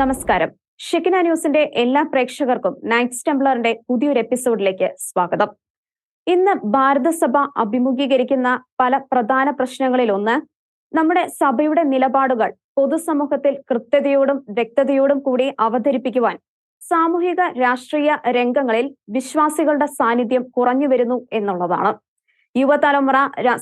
നമസ്കാരം. ഷെക്കിന ന്യൂസിന്റെ എല്ലാ പ്രേക്ഷകർക്കും നൈറ്റ് ടെംപ്ലറിന്റെ പുതിയൊരു എപ്പിസോഡിലേക്ക് സ്വാഗതം. ഇന്ന് ഭാരതസഭ അഭിമുഖീകരിക്കുന്ന പല പ്രധാന പ്രശ്നങ്ങളിൽ ഒന്ന് നമ്മുടെ സഭയുടെ നിലപാടുകൾ പൊതുസമൂഹത്തിൽ കൃത്യതയോടും വ്യക്തതയോടും കൂടി അവതരിപ്പിക്കുവാൻ സാമൂഹിക രാഷ്ട്രീയ രംഗങ്ങളിൽ വിശ്വാസികളുടെ സാന്നിധ്യം കുറഞ്ഞു വരുന്നു എന്നുള്ളതാണ്. യുവതലമുറ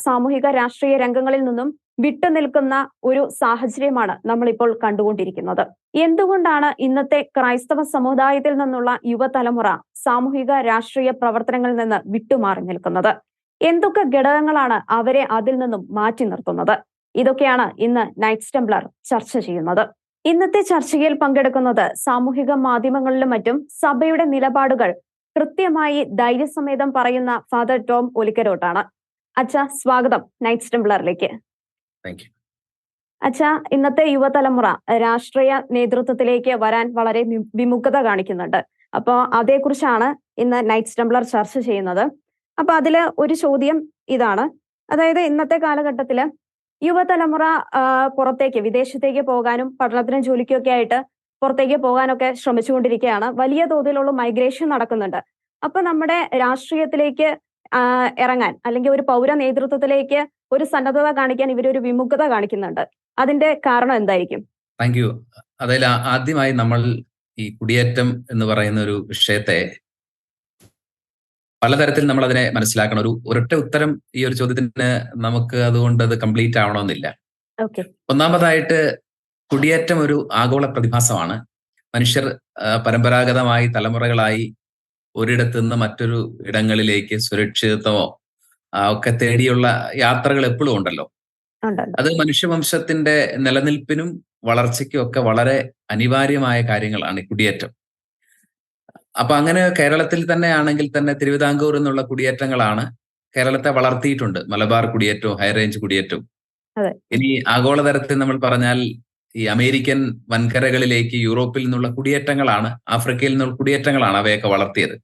സാമൂഹിക രാഷ്ട്രീയ രംഗങ്ങളിൽ നിന്നും വിട്ടുനിൽക്കുന്ന ഒരു സാഹചര്യമാണ് നമ്മളിപ്പോൾ കണ്ടുകൊണ്ടിരിക്കുന്നത്. എന്തുകൊണ്ടാണ് ഇന്നത്തെ ക്രൈസ്തവ സമുദായത്തിൽ നിന്നുള്ള യുവതലമുറ സാമൂഹിക രാഷ്ട്രീയ പ്രവർത്തനങ്ങളിൽ നിന്ന് വിട്ടുമാറി നിൽക്കുന്നത്? എന്തൊക്കെ ഘടകങ്ങളാണ് അവരെ അതിൽ നിന്നും മാറ്റി നിർത്തുന്നത്? ഇതൊക്കെയാണ് ഇന്ന് നൈറ്റ് സ്റ്റംബ്ലർ ചർച്ച ചെയ്യുന്നത്. ഇന്നത്തെ ചർച്ചയിൽ പങ്കെടുക്കുന്നത് സാമൂഹിക മാധ്യമങ്ങളിലും മറ്റും സഭയുടെ നിലപാടുകൾ കൃത്യമായി ധൈര്യസമേതം പറയുന്ന ഫാദർ ടോം ഒലിക്കരോട്ടാണ്. അച്ഛ സ്വാഗതം നൈറ്റ് ടെംപ്ലറിലേക്ക് താങ്ക് യു അച്ഛാ ഇന്നത്തെ യുവതലമുറ രാഷ്ട്രീയ നേതൃത്വത്തിലേക്ക് വരാൻ വളരെ വിമുഖത കാണിക്കുന്നുണ്ട്. അപ്പോൾ അതേക്കുറിച്ചാണ് ഇന്ന് നൈറ്റ് സ്റ്റംബ്ലർ ചർച്ച ചെയ്യുന്നത്. അപ്പൊ അതിൽ ഒരു ചോദ്യം ഇതാണ്. അതായത് ഇന്നത്തെ കാലഘട്ടത്തിൽ യുവതലമുറ പുറത്തേക്ക് വിദേശത്തേക്ക് പോകാനും പഠനത്തിനും ജോലിക്കൊക്കെ ആയിട്ട് പുറത്തേക്ക് പോകാനൊക്കെ ശ്രമിച്ചുകൊണ്ടിരിക്കുകയാണ് വലിയ തോതിലുള്ള മൈഗ്രേഷൻ നടക്കുന്നുണ്ട്. അപ്പൊ നമ്മുടെ രാഷ്ട്രീയത്തിലേക്ക് ഇറങ്ങാൻ അല്ലെങ്കിൽ ഒരു പൗര നേതൃത്വത്തിലേക്ക് ഒരു സന്നദ്ധത കാണിക്കാൻ ഇവരൊരു വിമുഖത കാണിക്കുന്നുണ്ട്. അതിന്റെ കാരണം എന്തായിരിക്കും? താങ്ക് യു അതിൽ ആദ്യമായി നമ്മൾ ഈ കുടിയേറ്റം എന്ന് പറയുന്ന ഒരു വിഷയത്തെ പലതരത്തിൽ നമ്മൾ അതിനെ മനസ്സിലാക്കണം. ഒരു ഒരൊറ്റ ഉത്തരം ഈ ഒരു ചോദ്യത്തിന് നമുക്ക് അതുകൊണ്ട് അത് കംപ്ലീറ്റ് ആവണമെന്നില്ല. ഓക്കെ ഒന്നാമതായിട്ട് കുടിയേറ്റം ഒരു ആഗോള പ്രതിഭാസമാണ്. മനുഷ്യർ പരമ്പരാഗതമായി തലമുറകളായി ഒരിടത്തു നിന്ന് മറ്റൊരു ഇടങ്ങളിലേക്ക് സുരക്ഷിതത്വമോ ഒക്കെ തേടിയുള്ള യാത്രകൾ എപ്പോഴും ഉണ്ടല്ലോ. ഉണ്ട് അത് മനുഷ്യവംശത്തിന്റെ നിലനിൽപ്പിനും വളർച്ചയ്ക്കും ഒക്കെ വളരെ അനിവാര്യമായ കാര്യങ്ങളാണ് ഈ കുടിയേറ്റം. അപ്പൊ അങ്ങനെ കേരളത്തിൽ തന്നെ ആണെങ്കിൽ തന്നെ തിരുവിതാംകൂർ എന്നുള്ള കുടിയേറ്റങ്ങളാണ് കേരളത്തെ വളർത്തിയിട്ടുണ്ട്. മലബാർ കുടിയേറ്റവും ഹൈ റേഞ്ച് കുടിയേറ്റവും. ഇനി ആഗോളതലത്തിൽ നമ്മൾ പറഞ്ഞാൽ ഈ അമേരിക്കൻ വൻകരകളിലേക്ക് യൂറോപ്പിൽ നിന്നുള്ള കുടിയേറ്റങ്ങളാണ് ആഫ്രിക്കയിൽ നിന്നുള്ള കുടിയേറ്റങ്ങളാണ് അവയൊക്കെ വളർത്തിയത്.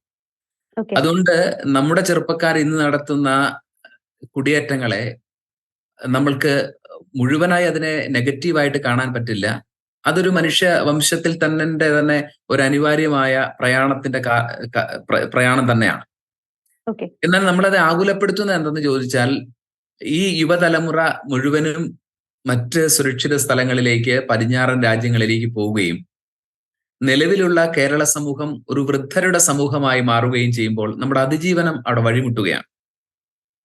അതുകൊണ്ട് നമ്മുടെ ചെറുപ്പക്കാർ ഇന്ന് നടത്തുന്ന കുടിയേറ്റങ്ങളെ നമ്മൾക്ക് മുഴുവനായി അതിനെ നെഗറ്റീവായിട്ട് കാണാൻ പറ്റില്ല. അതൊരു മനുഷ്യ വംശത്തിൽ തന്നെ തന്നെ ഒരു അനിവാര്യമായ പ്രയാണത്തിന്റെ പ്രയാണം തന്നെയാണ്. എന്നാൽ നമ്മളത് ആകുലപ്പെടുത്തുന്നത് എന്തെന്ന് ചോദിച്ചാൽ ഈ യുവതലമുറ മുഴുവനും മറ്റ് സുരക്ഷിത സ്ഥലങ്ങളിലേക്ക് പടിഞ്ഞാറൻ രാജ്യങ്ങളിലേക്ക് പോവുകയും നിലവിലുള്ള കേരള സമൂഹം ഒരു വൃദ്ധരുടെ സമൂഹമായി മാറുകയും ചെയ്യുമ്പോൾ നമ്മുടെ അതിജീവനം അവിടെ വഴിമുട്ടുകയാണ്.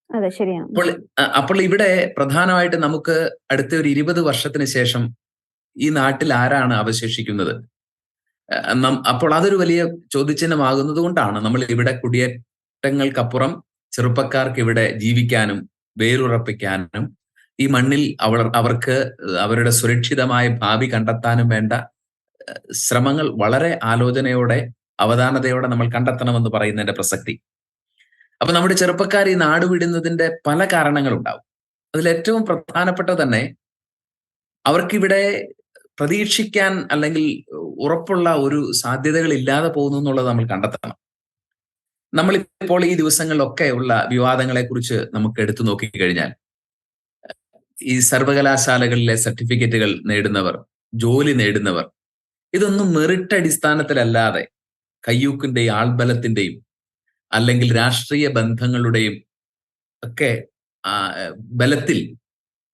അതെ ശരിയാണ്. അപ്പോൾ അപ്പോൾ ഇവിടെ പ്രധാനമായിട്ട് നമുക്ക് അടുത്ത ഒരു ഇരുപത് വർഷത്തിന് ശേഷം ഈ നാട്ടിൽ ആരാണ് അവശേഷിക്കുന്നത്? അപ്പോൾ അതൊരു വലിയ ചോദ്യചിഹ്നമാകുന്നത് കൊണ്ടാണ് നമ്മൾ ഇവിടെ കുടിയേറ്റങ്ങൾക്കപ്പുറം ചെറുപ്പക്കാർക്ക് ഇവിടെ ജീവിക്കാനും വേരുറപ്പിക്കാനും ഈ മണ്ണിൽ അവർ അവർക്ക് അവരുടെ സുരക്ഷിതമായ ഭാവി കണ്ടെത്താനും വേണ്ട ശ്രമങ്ങൾ വളരെ ആലോചനയോടെ അവധാനതയോടെ നമ്മൾ കണ്ടെത്തണമെന്ന് പറയുന്നതിന്റെ പ്രസക്തി. അപ്പൊ നമ്മുടെ ചെറുപ്പക്കാർ ഈ നാട് വിടുന്നതിന്റെ പല കാരണങ്ങളുണ്ടാവും. അതിൽ ഏറ്റവും പ്രധാനപ്പെട്ട തന്നെ അവർക്കിവിടെ പ്രതീക്ഷിക്കാൻ അല്ലെങ്കിൽ ഉറപ്പുള്ള ഒരു സാധ്യതകൾ ഇല്ലാതെ പോകുന്നു എന്നുള്ളത് നമ്മൾ കണ്ടെത്തണം. നമ്മളിപ്പോൾ ഈ ദിവസങ്ങളിലൊക്കെ ഉള്ള വിവാദങ്ങളെ കുറിച്ച് നമുക്ക് എടുത്തു നോക്കിക്കഴിഞ്ഞാൽ ഈ സർവകലാശാലകളിലെ സർട്ടിഫിക്കറ്റുകൾ നേടുന്നവർ ജോലി നേടുന്നവർ ഇതൊന്നും മെറിറ്റ് അടിസ്ഥാനത്തിലല്ലാതെ കയ്യൂക്കിന്റെയും ആൾബലത്തിന്റെയും അല്ലെങ്കിൽ രാഷ്ട്രീയ ബന്ധങ്ങളുടെയും ഒക്കെ ബലത്തിൽ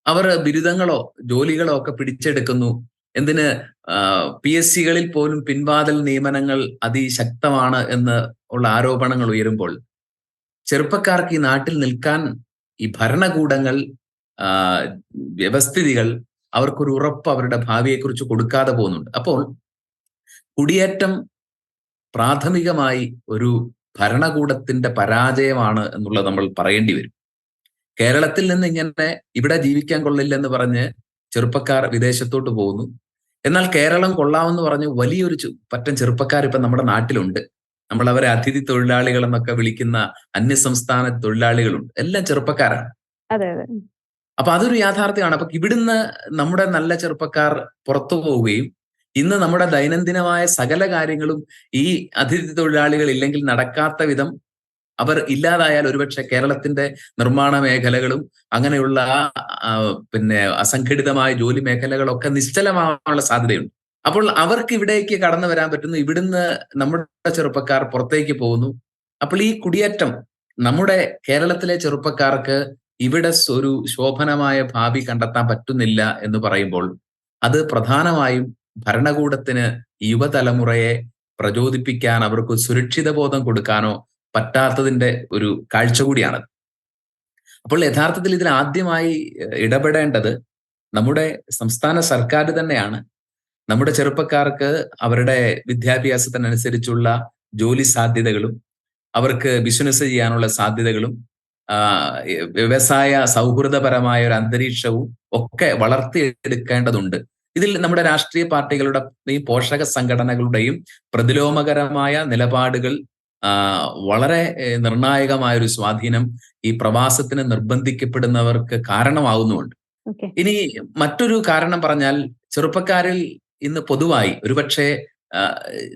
അവർ ബിരുദങ്ങളോ ജോലികളോ ഒക്കെ പിടിച്ചെടുക്കുന്നു. എന്തിന് പി എസ് സികളിൽ പോലും പിൻവാതിൽ നിയമനങ്ങൾ അതിശക്തമാണ് എന്ന് ഉള്ള ആരോപണങ്ങൾ ഉയരുമ്പോൾ ചെറുപ്പക്കാർക്ക് ഈ നാട്ടിൽ നിൽക്കാൻ ഈ ഭരണകൂടങ്ങൾ വ്യവസ്ഥിതികൾ അവർക്കൊരു ഉറപ്പ് അവരുടെ ഭാവിയെക്കുറിച്ച് കൊടുക്കാതെ പോകുന്നുണ്ട്. അപ്പോൾ കുടിയേറ്റം പ്രാഥമികമായി ഒരു ഭരണകൂടത്തിന്റെ പരാജയമാണ് എന്നുള്ളത് നമ്മൾ പറയേണ്ടി വരും. കേരളത്തിൽ നിന്ന് ഇങ്ങനെ ഇവിടെ ജീവിക്കാൻ കൊള്ളില്ലെന്ന് പറഞ്ഞ് ചെറുപ്പക്കാർ വിദേശത്തോട്ട് പോകുന്നു. എന്നാൽ കേരളം കൊള്ളാമെന്ന് പറഞ്ഞ് വലിയൊരു പറ്റം ചെറുപ്പക്കാർ ഇപ്പൊ നമ്മുടെ നാട്ടിലുണ്ട്. നമ്മൾ അവരെ അതിഥി തൊഴിലാളികൾ എന്നൊക്കെ വിളിക്കുന്ന അന്യസംസ്ഥാന തൊഴിലാളികളുണ്ട്. എല്ലാം ചെറുപ്പക്കാരാണ്. അപ്പൊ അതൊരു യാഥാർത്ഥ്യമാണ്. അപ്പൊ ഇവിടുന്ന് നമ്മുടെ നല്ല ചെറുപ്പക്കാർ പുറത്തു പോവുകയും ഇന്ന് നമ്മുടെ ദൈനംദിനമായ സകല കാര്യങ്ങളും ഈ അതിഥി തൊഴിലാളികൾ ഇല്ലെങ്കിൽ നടക്കാത്ത വിധം അവർ ഇല്ലാതായാൽ ഒരുപക്ഷെ കേരളത്തിന്റെ നിർമ്മാണ മേഖലകളും അങ്ങനെയുള്ള പിന്നെ അസംഘടിതമായ ജോലി മേഖലകളൊക്കെ നിശ്ചലമാവാനുള്ള സാധ്യതയുണ്ട്. അപ്പോൾ അവർക്ക് ഇവിടേക്ക് കടന്നു വരാൻ പറ്റുന്നു. ഇവിടുന്ന് നമ്മുടെ ചെറുപ്പക്കാർ പുറത്തേക്ക് പോകുന്നു. അപ്പോൾ ഈ കുടിയേറ്റം നമ്മുടെ കേരളത്തിലെ ചെറുപ്പക്കാർക്ക് ഇവിടെ ഒരു ശോഭനമായ ഭാവി കണ്ടെത്താൻ പറ്റുന്നില്ല എന്ന് പറയുമ്പോൾ അത് പ്രധാനമായും ഭരണകൂടത്തിന് യുവതലമുറയെ പ്രചോദിപ്പിക്കാൻ അവർക്ക് സുരക്ഷിത ബോധം കൊടുക്കാനോ പറ്റാത്തതിന്റെ ഒരു കാഴ്ച കൂടിയാണ്. അപ്പോൾ യഥാർത്ഥത്തിൽ ഇതിൽ ആദ്യമായി ഇടപെടേണ്ടത് നമ്മുടെ സംസ്ഥാന സർക്കാർ തന്നെയാണ്. നമ്മുടെ ചെറുപ്പക്കാർക്ക് അവരുടെ വിദ്യാഭ്യാസത്തിനനുസരിച്ചുള്ള ജോലി സാധ്യതകളും അവർക്ക് ബിസിനസ് ചെയ്യാനുള്ള സാധ്യതകളും വ്യവസായ സൗഹൃദപരമായ ഒരു അന്തരീക്ഷവും ഒക്കെ വളർത്തിയെടുക്കേണ്ടതുണ്ട്. ഇതിൽ നമ്മുടെ രാഷ്ട്രീയ പാർട്ടികളുടെ ഈ പോഷക സംഘടനകളുടെയും പ്രതിലോമകരമായ നിലപാടുകൾ വളരെ നിർണായകമായ ഒരു സ്വാധീനം ഈ പ്രവാസത്തിന് നിർബന്ധിക്കപ്പെടുന്നവർക്ക് കാരണമാകുന്നുമുണ്ട് ഇനി മറ്റൊരു കാരണം പറഞ്ഞാൽ ചെറുപ്പക്കാരിൽ ഇന്ന് പൊതുവായി ഒരുപക്ഷെ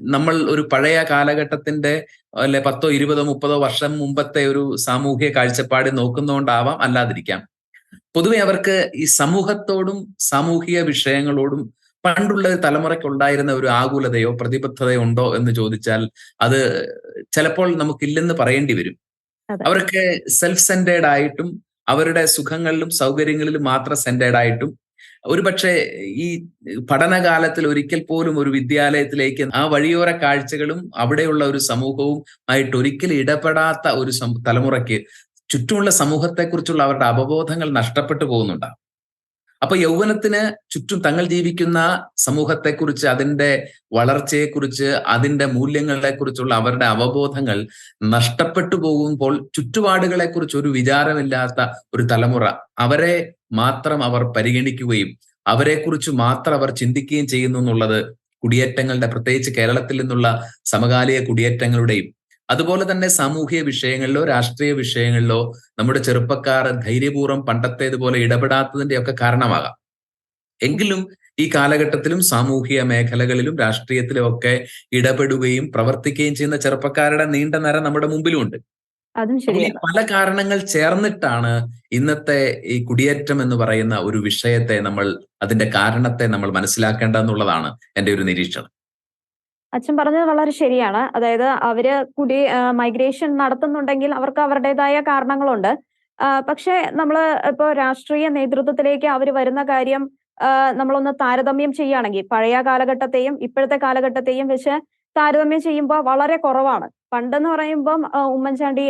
നമ്മൾ ഒരു പഴയ കാലഘട്ടത്തിന്റെ അല്ലെ പത്തോ ഇരുപതോ മുപ്പതോ വർഷം മുമ്പത്തെ ഒരു സാമൂഹ്യ കാഴ്ചപ്പാട് നോക്കുന്നതുകൊണ്ടാവാം അല്ലാതിരിക്കാം. പൊതുവെ അവർക്ക് ഈ സമൂഹത്തോടും സാമൂഹിക വിഷയങ്ങളോടും പണ്ടുള്ള ഒരു തലമുറയ്ക്കുണ്ടായിരുന്ന ഒരു ആകുലതയോ പ്രതിബദ്ധതയോ ഉണ്ടോ എന്ന് ചോദിച്ചാൽ അത് ചിലപ്പോൾ നമുക്കില്ലെന്ന് പറയേണ്ടി വരും. അവർക്ക് സെൽഫ് സെന്റേഡ് ആയിട്ടും അവരുടെ സുഖങ്ങളിലും സൗകര്യങ്ങളിലും മാത്രം സെന്റേഡ് ആയിട്ടും ഒരുപക്ഷെ ഈ പഠനകാലത്തിൽ ഒരിക്കൽ പോലും ഒരു വിദ്യാലയത്തിലേക്ക് ആ വഴിയോര കാഴ്ചകളും അവിടെയുള്ള ഒരു സമൂഹവും ആയിട്ട് ഒരിക്കലും ഇടപെടാത്ത ഒരു തലമുറയ്ക്ക് ചുറ്റുമുള്ള സമൂഹത്തെക്കുറിച്ചുള്ള അവരുടെ അവബോധങ്ങൾ നഷ്ടപ്പെട്ടു പോകുന്നുണ്ടാവും. അപ്പൊ യൗവനത്തിന് ചുറ്റും തങ്ങൾ ജീവിക്കുന്ന സമൂഹത്തെക്കുറിച്ച് അതിന്റെ വളർച്ചയെക്കുറിച്ച് അതിന്റെ മൂല്യങ്ങളെക്കുറിച്ചുള്ള അവരുടെ അവബോധങ്ങൾ നഷ്ടപ്പെട്ടു പോകുമ്പോൾ ചുറ്റുപാടുകളെക്കുറിച്ച് ഒരു വിചാരമില്ലാത്ത ഒരു തലമുറ അവരെ മാത്രം അവർ പരിഗണിക്കുകയും അവരെക്കുറിച്ച് മാത്രം അവർ ചിന്തിക്കുകയും ചെയ്യുന്നു എന്നുള്ളത് കുടിയേറ്റങ്ങളുടെ പ്രത്യേകിച്ച് കേരളത്തിൽ നിന്നുള്ള സമകാലിക കുടിയേറ്റങ്ങളുടെയും അതുപോലെ തന്നെ സാമൂഹിക വിഷയങ്ങളിലോ രാഷ്ട്രീയ വിഷയങ്ങളിലോ നമ്മുടെ ചെറുപ്പക്കാർ ധൈര്യപൂർവം പണ്ടത്തേതുപോലെ ഇടപെടാത്തതിന്റെ ഒക്കെ കാരണമാകാം. എങ്കിലും ഈ കാലഘട്ടത്തിലും സാമൂഹിക മേഖലകളിലും രാഷ്ട്രീയത്തിലും ഒക്കെ ഇടപെടുകയും പ്രവർത്തിക്കുകയും ചെയ്യുന്ന ചെറുപ്പക്കാരുടെ നീണ്ട നിര നമ്മുടെ മുമ്പിലുമുണ്ട് ശരിയാണ്. പല കാരണങ്ങൾ ചേർന്നിട്ടാണ് ഇന്നത്തെ ഈ കുടിയേറ്റം എന്ന് പറയുന്ന ഒരു വിഷയത്തെ നമ്മൾ അതിന്റെ കാരണത്തെ നമ്മൾ മനസ്സിലാക്കേണ്ടതെന്നുള്ളതാണ് എന്റെ ഒരു നിരീക്ഷണം. അച്ഛൻ പറഞ്ഞത് വളരെ ശരിയാണ്. അതായത് അവർ കുടി മൈഗ്രേഷൻ നടത്തുന്നുണ്ടെങ്കിൽ അവർക്ക് അവരുടേതായ കാരണങ്ങളുണ്ട്. പക്ഷെ നമ്മൾ ഇപ്പോൾ രാഷ്ട്രീയ നേതൃത്വത്തിലേക്ക് അവർ വരുന്ന കാര്യം നമ്മളൊന്ന് താരതമ്യം ചെയ്യുകയാണെങ്കിൽ പഴയ കാലഘട്ടത്തെയും ഇപ്പോഴത്തെ കാലഘട്ടത്തെയും വെച്ച് താരതമ്യം ചെയ്യുമ്പോൾ വളരെ കുറവാണ്. പണ്ടെന്ന് പറയുമ്പം ഉമ്മൻചാണ്ടി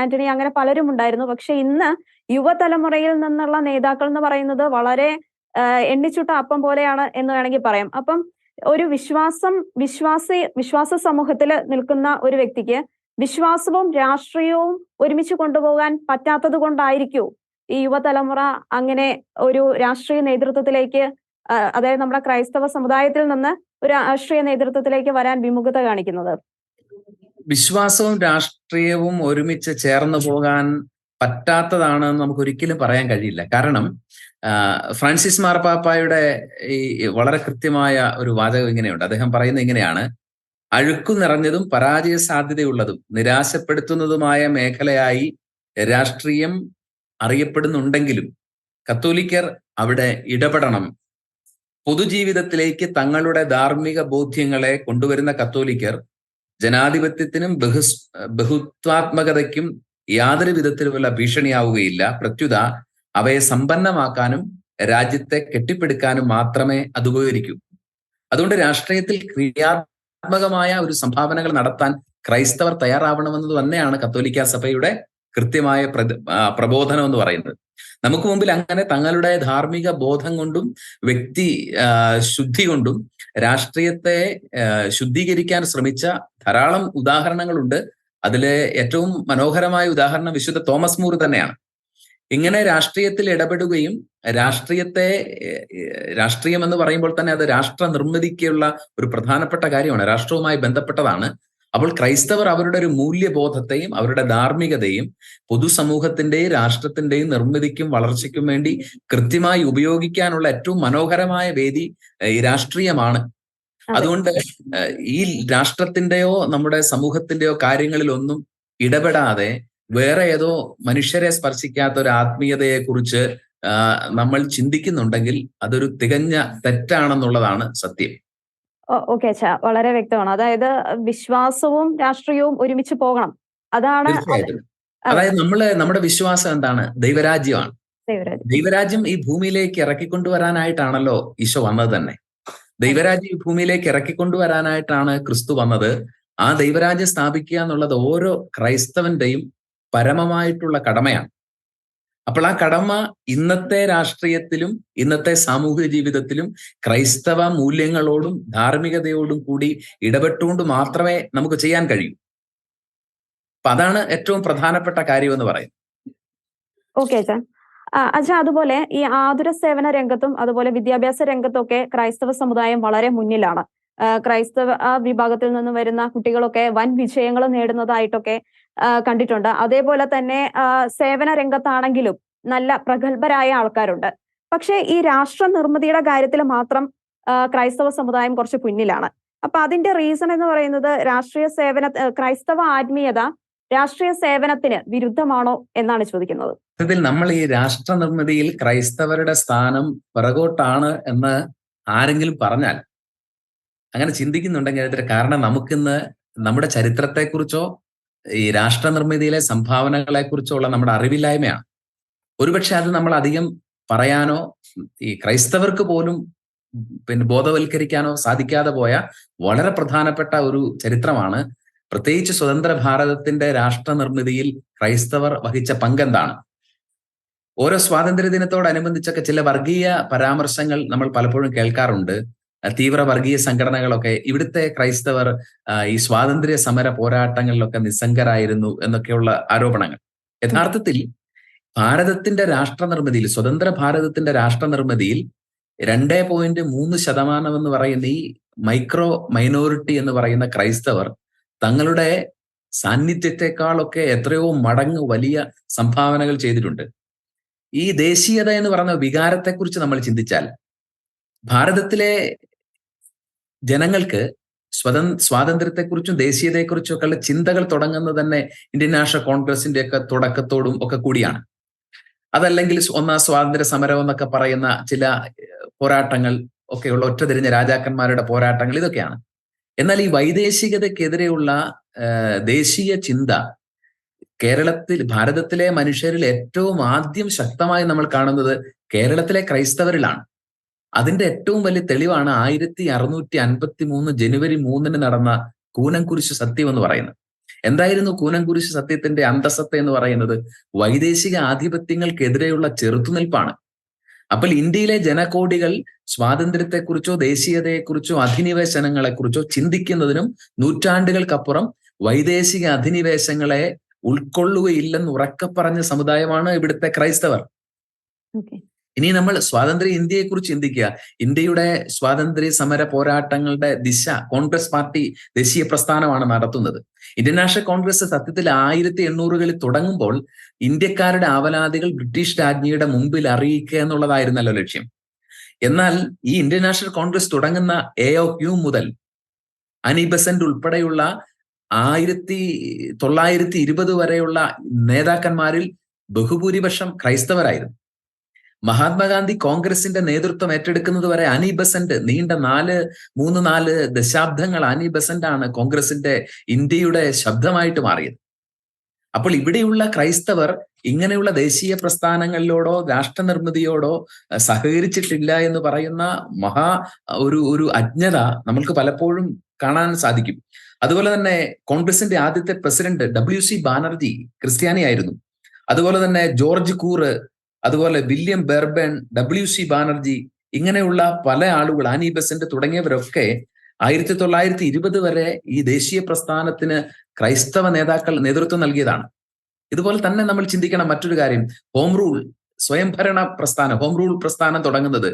ആന്റണി അങ്ങനെ പലരും ഉണ്ടായിരുന്നു. പക്ഷെ ഇന്ന് യുവതലമുറയിൽ നിന്നുള്ള നേതാക്കൾ എന്ന് പറയുന്നത് വളരെ എണ്ണിച്ചുട്ട അപ്പം പോലെയാണ് എന്ന് വേണമെങ്കിൽ പറയാം. അപ്പം ഒരു വിശ്വാസം വിശ്വാസ വിശ്വാസ സമൂഹത്തിൽ നിൽക്കുന്ന ഒരു വ്യക്തിക്ക് വിശ്വാസവും രാഷ്ട്രീയവും ഒരുമിച്ച് കൊണ്ടുപോകാൻ പറ്റാത്തത് കൊണ്ടായിരിക്കൂ ഈ യുവതലമുറ അങ്ങനെ ഒരു രാഷ്ട്രീയ നേതൃത്വത്തിലേക്ക് അതായത് നമ്മുടെ ക്രൈസ്തവ സമുദായത്തിൽ നിന്ന് ഒരു രാഷ്ട്രീയ നേതൃത്വത്തിലേക്ക് വരാൻ വിമുഖത കാണിക്കുന്നത്. വിശ്വാസവും രാഷ്ട്രീയവും ഒരുമിച്ച് ചേർന്ന് പോകാൻ പറ്റാത്തതാണെന്ന് നമുക്ക് ഒരിക്കലും പറയാൻ കഴിയില്ല. കാരണം ഫ്രാൻസിസ് മാർപ്പാപ്പായുടെ ഈ വളരെ കൃത്യമായ ഒരു വാചകം ഇങ്ങനെയുണ്ട്. അദ്ദേഹം പറയുന്നത് ഇങ്ങനെയാണ് അഴുക്കു നിറഞ്ഞതും പരാജയ സാധ്യതയുള്ളതും നിരാശപ്പെടുത്തുന്നതുമായ മേഖലയായി രാഷ്ട്രീയം അറിയപ്പെടുന്നുണ്ടെങ്കിലും കത്തോലിക്കർ അവിടെ ഇടപെടണം. പൊതുജീവിതത്തിലേക്ക് തങ്ങളുടെ ധാർമ്മിക ബോധ്യങ്ങളെ കൊണ്ടുവരുന്ന കത്തോലിക്കർ ജനാധിപത്യത്തിനും ബഹു ബഹുത്വാത്മകതയ്ക്കും യാതൊരു വിധത്തിലുമുള്ള ഭീഷണിയാവുകയില്ല. പ്രത്യുത അവയെ സമ്പന്നമാക്കാനും രാജ്യത്തെ കെട്ടിപ്പടുക്കാനും മാത്രമേ അത് ഉപകരിക്കൂ അതുകൊണ്ട് രാഷ്ട്രീയത്തിൽ ക്രിയാത്മകമായ ഒരു സംഭാവനകൾ നടത്താൻ ക്രൈസ്തവർ തയ്യാറാവണമെന്നത് തന്നെയാണ് കത്തോലിക്ക സഭയുടെ കൃത്യമായ പ്രബോധനം എന്ന് പറയുന്നത്. നമുക്ക് മുമ്പിൽ അങ്ങനെ തങ്ങളുടെ ധാർമ്മിക ബോധം കൊണ്ടും വ്യക്തി ശുദ്ധി കൊണ്ടും രാഷ്ട്രീയത്തെ ശുദ്ധീകരിക്കാൻ ശ്രമിച്ച ധാരാളം ഉദാഹരണങ്ങളുണ്ട്. അതിലെ ഏറ്റവും മനോഹരമായ ഉദാഹരണം വിശുദ്ധ തോമസ് മൂർ തന്നെയാണ്. ഇങ്ങനെ രാഷ്ട്രീയത്തിൽ ഇടപെടുകയും രാഷ്ട്രീയത്തെ രാഷ്ട്രീയം എന്ന് പറയുമ്പോൾ തന്നെ അത് രാഷ്ട്ര നിർമ്മിതിക്കുള്ള ഒരു പ്രധാനപ്പെട്ട കാര്യമാണ്. രാഷ്ട്രവുമായി ബന്ധപ്പെട്ടതാണ്. അപ്പോൾ ക്രൈസ്തവർ അവരുടെ ഒരു മൂല്യബോധത്തെയും അവരുടെ ധാർമ്മികതയും പൊതുസമൂഹത്തിന്റെയും രാഷ്ട്രത്തിന്റെയും നിർമ്മിതിക്കും വളർച്ചയ്ക്കും വേണ്ടി കൃത്യമായി ഉപയോഗിക്കാനുള്ള ഏറ്റവും മനോഹരമായ വേദി രാഷ്ട്രീയമാണ്. അതുകൊണ്ട് ഈ രാഷ്ട്രത്തിന്റെയോ നമ്മുടെ സമൂഹത്തിന്റെയോ കാര്യങ്ങളിലൊന്നും ഇടപെടാതെ വേറെ ഏതോ മനുഷ്യരെ സ്പർശിക്കാത്ത ഒരു ആത്മീയതയെ കുറിച്ച് നമ്മൾ ചിന്തിക്കുന്നുണ്ടെങ്കിൽ അതൊരു തികഞ്ഞ തെറ്റാണെന്നുള്ളതാണ് സത്യം. ഓക്കെ അച്ഛാ വളരെ വ്യക്തമാണ്. അതായത് വിശ്വാസവും രാഷ്ട്രീയവും ഒരുമിച്ച് പോകണം. അതാണ് അതായത് നമ്മൾ നമ്മുടെ വിശ്വാസം എന്താണ്? ദൈവരാജ്യമാണ്. ദൈവരാജ്യം ഈ ഭൂമിയിലേക്ക് ഇറക്കിക്കൊണ്ടുവരാനായിട്ടാണല്ലോ ഈശോ വന്നത് തന്നെ. ദൈവരാജ്യം ഈ ഭൂമിയിലേക്ക് ഇറക്കിക്കൊണ്ടുവരാനായിട്ടാണ് ക്രിസ്തു വന്നത്. ആ ദൈവരാജ്യം സ്ഥാപിക്കുക എന്നുള്ളത് ഓരോ ക്രൈസ്തവന്റെയും പരമമായിട്ടുള്ള കടമയാണ്. അപ്പോൾ ആ കടമ ഇന്നത്തെ രാഷ്ട്രീയത്തിലും ഇന്നത്തെ സാമൂഹ്യ ജീവിതത്തിലും ക്രൈസ്തവ മൂല്യങ്ങളോടും ധാർമ്മികതയോടും കൂടി ഇടപെട്ടുകൊണ്ട് മാത്രമേ നമുക്ക് ചെയ്യാൻ കഴിയൂ. അപ്പൊ അതാണ് ഏറ്റവും പ്രധാനപ്പെട്ട കാര്യം എന്ന് പറയുന്നത്. ഓക്കെ അച്ഛാ അതുപോലെ ഈ ആതുര സേവന രംഗത്തും അതുപോലെ വിദ്യാഭ്യാസ രംഗത്തൊക്കെ ക്രൈസ്തവ സമുദായം വളരെ മുന്നിലാണ്. ക്രൈസ്തവ വിഭാഗത്തിൽ നിന്ന് വരുന്ന കുട്ടികളൊക്കെ വൻ വിജയങ്ങൾ നേടുന്നതായിട്ടൊക്കെ കണ്ടിട്ടുണ്ട്. അതേപോലെ തന്നെ സേവന രംഗത്താണെങ്കിലും നല്ല പ്രഗത്ഭരായ ആൾക്കാരുണ്ട്. പക്ഷേ ഈ രാഷ്ട്ര നിർമ്മിതിയുടെ കാര്യത്തിൽ മാത്രം ക്രൈസ്തവ സമുദായം കുറച്ച് പിന്നിലാണ്. അപ്പൊ അതിന്റെ റീസൺ എന്ന് പറയുന്നത് രാഷ്ട്രീയ സേവന ക്രൈസ്തവ ആത്മീയത രാഷ്ട്രീയ സേവനത്തിന് വിരുദ്ധമാണോ എന്നാണ് ചോദിക്കുന്നത്. സത്യത്തിൽ നമ്മൾ ഈ രാഷ്ട്ര നിർമ്മിതിയിൽ ക്രൈസ്തവരുടെ സ്ഥാനം പിറകോട്ടാണ് എന്ന് ആരെങ്കിലും പറഞ്ഞാൽ അങ്ങനെ ചിന്തിക്കുന്നുണ്ടെങ്കിൽ അതിന്റെ കാരണം നമുക്കിന്ന് നമ്മുടെ ചരിത്രത്തെക്കുറിച്ചോ ഈ രാഷ്ട്ര നിർമ്മിതിയിലെ സംഭാവനകളെ കുറിച്ചോ ഉള്ള നമ്മുടെ അറിവില്ലായ്മയാണ്. ഒരുപക്ഷെ അത് നമ്മൾ അധികം പറയാനോ ഈ ക്രൈസ്തവർക്ക് പോലും പിന്നെ ബോധവൽക്കരിക്കാനോ സാധിക്കാതെ പോയ വളരെ പ്രധാനപ്പെട്ട ഒരു ചരിത്രമാണ് പ്രത്യേകിച്ച് സ്വതന്ത്ര ഭാരതത്തിന്റെ രാഷ്ട്ര നിർമ്മിതിയിൽ ക്രൈസ്തവർ വഹിച്ച പങ്കെന്താണ്? ഓരോ സ്വാതന്ത്ര്യ ദിനത്തോടനുബന്ധിച്ചൊക്കെ ചില വർഗീയ പരാമർശങ്ങൾ നമ്മൾ പലപ്പോഴും കേൾക്കാറുണ്ട്. തീവ്ര വർഗീയ സംഘടനകളൊക്കെ ഇവിടുത്തെ ക്രൈസ്തവർ ഈ സ്വാതന്ത്ര്യ സമര പോരാട്ടങ്ങളിലൊക്കെ നിസ്സംഗരായിരുന്നു എന്നൊക്കെയുള്ള ആരോപണങ്ങൾ. യഥാർത്ഥത്തിൽ ഭാരതത്തിന്റെ രാഷ്ട്ര നിർമ്മിതിയിൽ സ്വതന്ത്ര ഭാരതത്തിന്റെ രാഷ്ട്ര നിർമ്മിതിയിൽ രണ്ടേ പോയിന്റ് മൂന്ന് ശതമാനം എന്ന് പറയുന്ന ഈ മൈക്രോ മൈനോറിറ്റി എന്ന് പറയുന്ന ക്രൈസ്തവർ തങ്ങളുടെ സാന്നിധ്യത്തെക്കാളൊക്കെ എത്രയോ മടങ്ങ് വലിയ സംഭാവനകൾ ചെയ്തിട്ടുണ്ട്. ഈ ദേശീയത എന്ന് പറയുന്ന വികാരത്തെക്കുറിച്ച് നമ്മൾ ചിന്തിച്ചാൽ ഭാരതത്തിലെ ജനങ്ങൾക്ക് സ്വതന് സ്വാതന്ത്ര്യത്തെക്കുറിച്ചും ദേശീയതയെക്കുറിച്ചും ഒക്കെയുള്ള ചിന്തകൾ തുടങ്ങുന്നത് തന്നെ ഇന്ത്യൻ നാഷണൽ കോൺഗ്രസിന്റെ ഒക്കെ തുടക്കത്തോടും ഒക്കെ കൂടിയാണ്. അതല്ലെങ്കിൽ ഒന്നാം സ്വാതന്ത്ര്യ സമരം എന്നൊക്കെ പറയുന്ന ചില പോരാട്ടങ്ങൾ ഒക്കെയുള്ള ഒറ്റതിരിഞ്ഞ രാജാക്കന്മാരുടെ പോരാട്ടങ്ങൾ ഇതൊക്കെയാണ്. എന്നാൽ ഈ വൈദേശികതയ്ക്കെതിരെയുള്ള ദേശീയ ചിന്ത കേരളത്തിൽ ഭാരതത്തിലെ മനുഷ്യരിൽ ഏറ്റവും ആദ്യം ശക്തമായി നമ്മൾ കാണുന്നത് കേരളത്തിലെ ക്രൈസ്തവരിലാണ്. അതിന്റെ ഏറ്റവും വലിയ തെളിവാണ് ആയിരത്തി അറുന്നൂറ്റി അൻപത്തി മൂന്ന് ജനുവരി മൂന്നിന് നടന്ന കൂനംകുരിശ് സത്യം എന്ന് പറയുന്നത്. എന്തായിരുന്നു കൂനംകുരിശ് സത്യത്തിന്റെ അന്തസത്ത എന്ന് പറയുന്നത്? വൈദേശിക ആധിപത്യങ്ങൾക്കെതിരെയുള്ള ചെറുത്തുനിൽപ്പാണ്. അപ്പോൾ ഇന്ത്യയിലെ ജനകോടികൾ സ്വാതന്ത്ര്യത്തെക്കുറിച്ചോ ദേശീയതയെക്കുറിച്ചോ അധിനിവേശനങ്ങളെക്കുറിച്ചോ ചിന്തിക്കുന്നതിനും നൂറ്റാണ്ടുകൾക്കപ്പുറം വൈദേശിക അധിനിവേശങ്ങളെ ഉൾക്കൊള്ളുകയില്ലെന്ന് ഉറക്കെ പറഞ്ഞ സമുദായമാണ് ഇവിടുത്തെ ക്രൈസ്തവർ. ഇനി നമ്മൾ സ്വാതന്ത്ര്യ ഇന്ത്യയെക്കുറിച്ച് ചിന്തിക്കുക. ഇന്ത്യയുടെ സ്വാതന്ത്ര്യ സമര പോരാട്ടങ്ങളുടെ ദിശ കോൺഗ്രസ് പാർട്ടി ദേശീയ പ്രസ്ഥാനമാണ് നടത്തുന്നത്. ഇന്ത്യൻ നാഷണൽ കോൺഗ്രസ് സത്യത്തിൽ ആയിരത്തി എണ്ണൂറുകളിൽ തുടങ്ങുമ്പോൾ ഇന്ത്യക്കാരുടെ ആവലാതികൾ ബ്രിട്ടീഷ് രാജ്ഞിയുടെ മുമ്പിൽ അറിയിക്കുക എന്നുള്ളതായിരുന്നല്ലോ ലക്ഷ്യം. എന്നാൽ ഈ ഇന്ത്യൻ നാഷണൽ കോൺഗ്രസ് തുടങ്ങുന്ന എ ഒ ക്യു മുതൽ അനി ബസന്റ് ഉൾപ്പെടെയുള്ള ആയിരത്തി തൊള്ളായിരത്തി ഇരുപത് വരെയുള്ള നേതാക്കന്മാരിൽ ബഹുഭൂരിപക്ഷം ക്രൈസ്തവരായിരുന്നു. മഹാത്മാഗാന്ധി കോൺഗ്രസിന്റെ നേതൃത്വം ഏറ്റെടുക്കുന്നത് വരെ അനി ബസന്റ് നീണ്ട നാല് മൂന്ന് നാല് ദശാബ്ദങ്ങൾ അനി ബസന്റ് ആണ് കോൺഗ്രസിന്റെ ഇന്ത്യയുടെ ശബ്ദമായിട്ട് മാറിയത്. അപ്പോൾ ഇവിടെയുള്ള ക്രൈസ്തവർ ഇങ്ങനെയുള്ള ദേശീയ പ്രസ്ഥാനങ്ങളിലോടോ രാഷ്ട്രനിർമ്മിതിയോടോ സഹകരിച്ചിട്ടില്ല എന്ന് പറയുന്ന മഹാ ഒരു ഒരു അജ്ഞത നമ്മൾക്ക് പലപ്പോഴും കാണാൻ സാധിക്കും. അതുപോലെ തന്നെ കോൺഗ്രസിന്റെ ആദ്യത്തെ പ്രസിഡന്റ് ഡബ്ല്യു സി ബാനർജി ക്രിസ്ത്യാനിയായിരുന്നു അതുപോലെ തന്നെ ജോർജ് കൂറ് അതുപോലെ വില്യം ബെർബൻ ഡബ്ല്യു സി ബാനർജി ഇങ്ങനെയുള്ള പല ആളുകൾ ആനി ബെസന്റ് തുടങ്ങിയവരൊക്കെ ആയിരത്തി തൊള്ളായിരത്തി ഇരുപത് വരെ ഈ ദേശീയ പ്രസ്ഥാനത്തിന് ക്രൈസ്തവ നേതാക്കൾ നേതൃത്വം നൽകിയതാണ്. ഇതുപോലെ തന്നെ നമ്മൾ ചിന്തിക്കണം മറ്റൊരു കാര്യം. ഹോം റൂൾ സ്വയംഭരണ പ്രസ്ഥാനം ഹോം റൂൾ പ്രസ്ഥാനം തുടങ്ങുന്നത്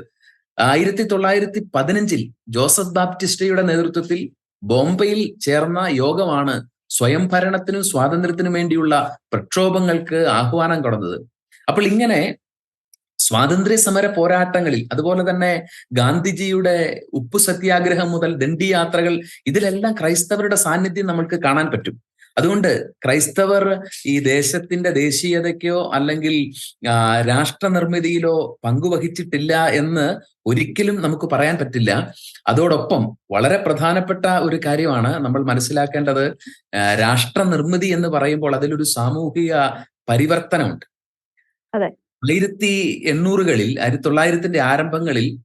ആയിരത്തി തൊള്ളായിരത്തി പതിനഞ്ചിൽ ജോസഫ് ബാപ്റ്റിസ്റ്റയുടെ നേതൃത്വത്തിൽ ബോംബെയിൽ ചേർന്ന യോഗമാണ് സ്വയംഭരണത്തിനും സ്വാതന്ത്ര്യത്തിനും വേണ്ടിയുള്ള പ്രക്ഷോഭങ്ങൾക്ക് ആഹ്വാനം കൊടുത്തത് അപ്പോൾ ഇങ്ങനെ സ്വാതന്ത്ര്യ സമര പോരാട്ടങ്ങളിൽ അതുപോലെ തന്നെ ഗാന്ധിജിയുടെ ഉപ്പു സത്യാഗ്രഹം മുതൽ ദണ്ഡി യാത്രകൾ ഇതിലെല്ലാം ക്രൈസ്തവരുടെ സാന്നിധ്യം നമ്മൾക്ക് കാണാൻ പറ്റും. അതുകൊണ്ട് ക്രൈസ്തവർ ഈ ദേശത്തിന്റെ ദേശീയതയ്ക്കോ അല്ലെങ്കിൽ രാഷ്ട്ര നിർമ്മിതിയിലോ പങ്കുവഹിച്ചിട്ടില്ല എന്ന് ഒരിക്കലും നമുക്ക് പറയാൻ പറ്റില്ല. അതോടൊപ്പം വളരെ പ്രധാനപ്പെട്ട ഒരു കാര്യമാണ് നമ്മൾ മനസ്സിലാക്കേണ്ടത്. രാഷ്ട്ര നിർമ്മിതി എന്ന് പറയുമ്പോൾ അതിലൊരു സാമൂഹിക പരിവർത്തനമുണ്ട്. ആയിരത്തി എണ്ണൂറുകളിൽ ആയിരത്തി തൊള്ളായിരത്തിന്റെ ആരംഭങ്ങളിൽ